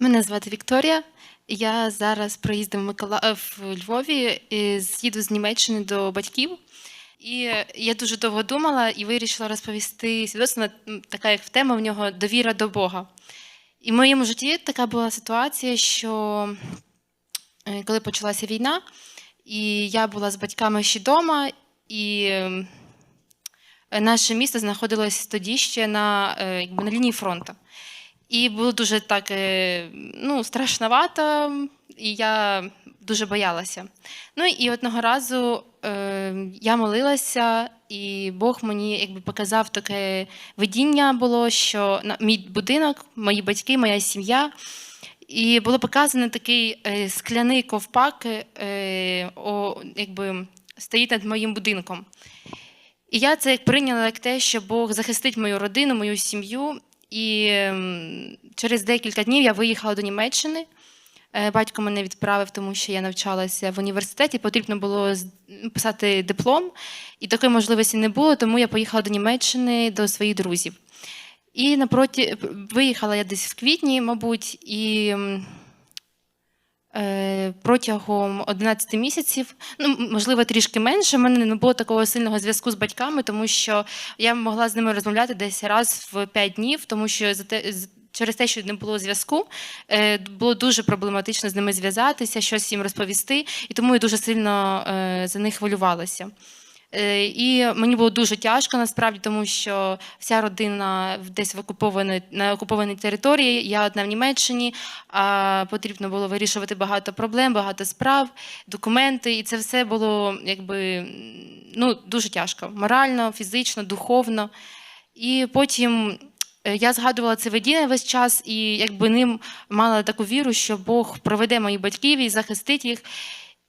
Мене звати Вікторія. Я зараз проїздом в, Микола... е, в Львові, і з'їду з Німеччини до батьків. І я дуже довго думала і вирішила розповісти свідоцтво, така як тема в нього довіра до Бога. І в моєму житті така була ситуація, що е, коли почалася війна, і я була з батьками ще вдома, і наше місто знаходилось тоді ще на, е, якби, на лінії фронту. І було дуже так е, ну, страшновато, і я дуже боялася. Ну і одного разу е, я молилася, і Бог мені якби показав таке видіння було, що на мій будинок, мої батьки, моя сім'я. І було показано такий е, скляний ковпак, е, о, якби стоїть над моїм будинком. І я це як прийняла як те, що Бог захистить мою родину, мою сім'ю. І ем, через декілька днів я виїхала до Німеччини. Е, Батько мене відправив, тому що я навчалася в університеті. Потрібно було писати диплом, і такої можливості не було, тому я поїхала до Німеччини до своїх друзів. І напроти виїхала я десь в квітні, мабуть, і протягом 11 місяців, ну можливо, трішки менше. в мене не було такого сильного зв'язку з батьками, тому що я могла з ними розмовляти десь раз в 5 днів, тому що за те. Через те, що не було зв'язку, е, було дуже проблематично з ними зв'язатися, щось їм розповісти, і тому я дуже сильно е, за них хвилювалася. Е, І мені було дуже тяжко насправді, тому що вся родина десь в окупованій на окупованій території. Я одна в Німеччині, а потрібно було вирішувати багато проблем, багато справ, документи, і це все було якби ну, дуже тяжко морально, фізично, духовно. І потім е, я згадувала це видіння весь час, і якби ним мала таку віру, що Бог проведе моїх батьків і захистить їх.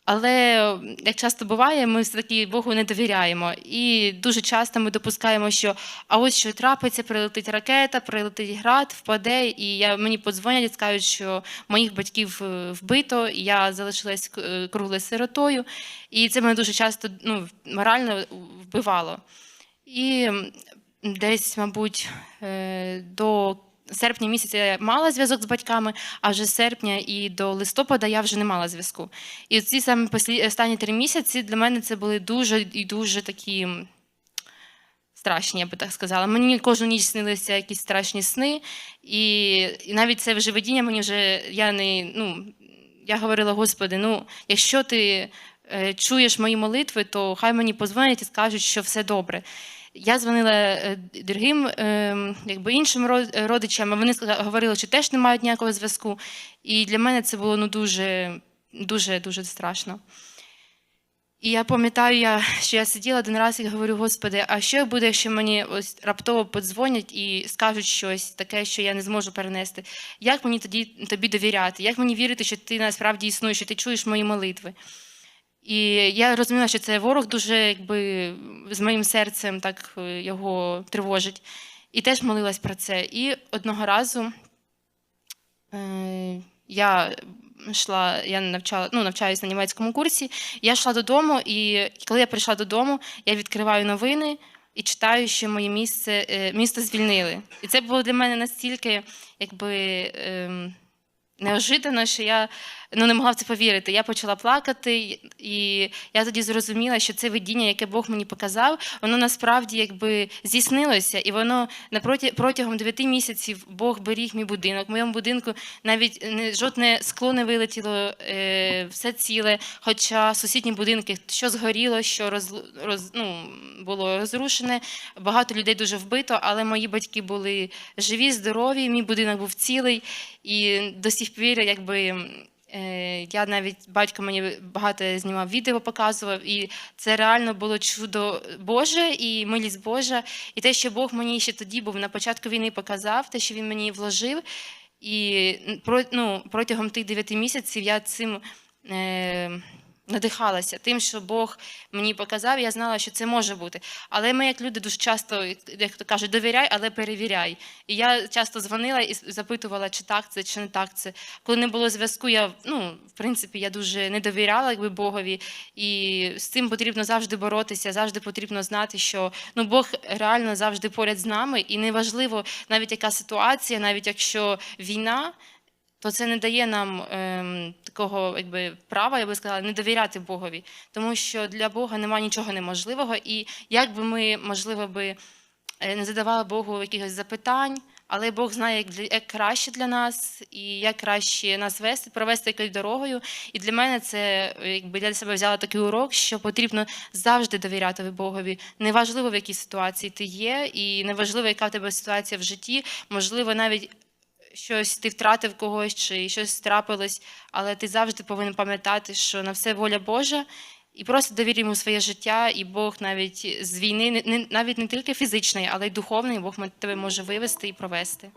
Але як часто буває, ми все-таки Богу не довіряємо. І дуже часто ми допускаємо, що а ось що трапиться, прилетить ракета, прилетить град, впаде, і я, мені подзвонять і скажуть, що моїх батьків е, вбито, і я залишилась е, круглою сиротою. І це мене дуже часто ну, морально вбивало. І десь, мабуть, е, до серпня місяця я мала зв'язок з батьками, а вже з серпня і до листопада я вже не мала зв'язку. І ці саме останні три місяці для мене це були дуже і дуже такі страшні, я би так сказала. Мені кожну ніч снилися якісь страшні сни, і, і навіть це вже видіння мені вже я не ну. Я говорила, Господи, ну якщо ти е, чуєш мої молитви, то хай мені позвонять і скажуть, що все добре. Я дзвонила е, другим е, якби іншим родичам, а вони говорили, що теж не мають ніякого зв'язку. І для мене це було ну, дуже, дуже, дуже страшно. І я пам'ятаю, я, що я сиділа один раз і говорю, Господи, а що буде, якщо мені ось раптово подзвонять і скажуть щось таке, що я не зможу перенести? Як мені тоді тобі довіряти? Як мені вірити, що ти насправді існуєш, що ти чуєш мої молитви? І я розуміла, що це ворог дуже якби з моїм серцем так е, його тривожить. І теж молилась про це. І одного разу е, я йшла, я навчала, ну, навчаюся на німецькому курсі. Я йшла додому, і коли я прийшла додому, я відкриваю новини і читаю, що моє місце, е, місто звільнили. І це було для мене настільки, якби. ем, неожиданно, що я ну, не могла в це повірити. Я почала плакати, і я тоді зрозуміла, що це видіння, яке Бог мені показав, воно насправді якби здійснилося, і воно протягом 9 місяців Бог беріг мій будинок. В моєму будинку навіть не жодне скло не вилетіло, е, все ціле. Хоча сусідні будинки, що згоріло, що роз, роз, ну, було розрушене, багато людей дуже вбито, але мої батьки були живі, здорові, мій будинок був цілий. І до сих пір, якби е, я навіть батько мені багато знімав відео, показував, і це реально було чудо Боже і милість Божа. І те, що Бог мені ще тоді був на початку війни показав, те, що він мені вложив. І ну, протягом тих дев'яти місяців я цим. Надихалася тим, що Бог мені показав, я знала, що це може бути. Але ми, як люди, дуже часто, як то кажуть, довіряй, але перевіряй. І я часто дзвонила і запитувала, чи так це, чи не так це. Коли не було зв'язку, я ну, в принципі я дуже не довіряла якби, Богові. І з цим потрібно завжди боротися, завжди потрібно знати, що ну, Бог реально завжди поряд з нами, і неважливо навіть яка ситуація, навіть якщо війна. То це не дає нам ем, такого якби, права, я би сказала, не довіряти Богові. Тому що для Бога немає нічого неможливого, і як би ми, можливо, би е, не задавали Богу якихось запитань, але Бог знає, як, для, як краще для нас і як краще нас вести, провести якоюсь дорогою. І для мене це е, якби для себе взяла такий урок, що потрібно завжди довіряти Богові. Неважливо, в якій ситуації ти є, і неважливо, яка в тебе ситуація в житті, можливо, навіть щось ти втратив когось чи щось трапилось, але ти завжди повинен пам'ятати, що на все воля Божа. І просто довір йому своє життя, і Бог навіть з війни, не- навіть не тільки фізичної, але й духовної, Бог тебе може вивести і провести.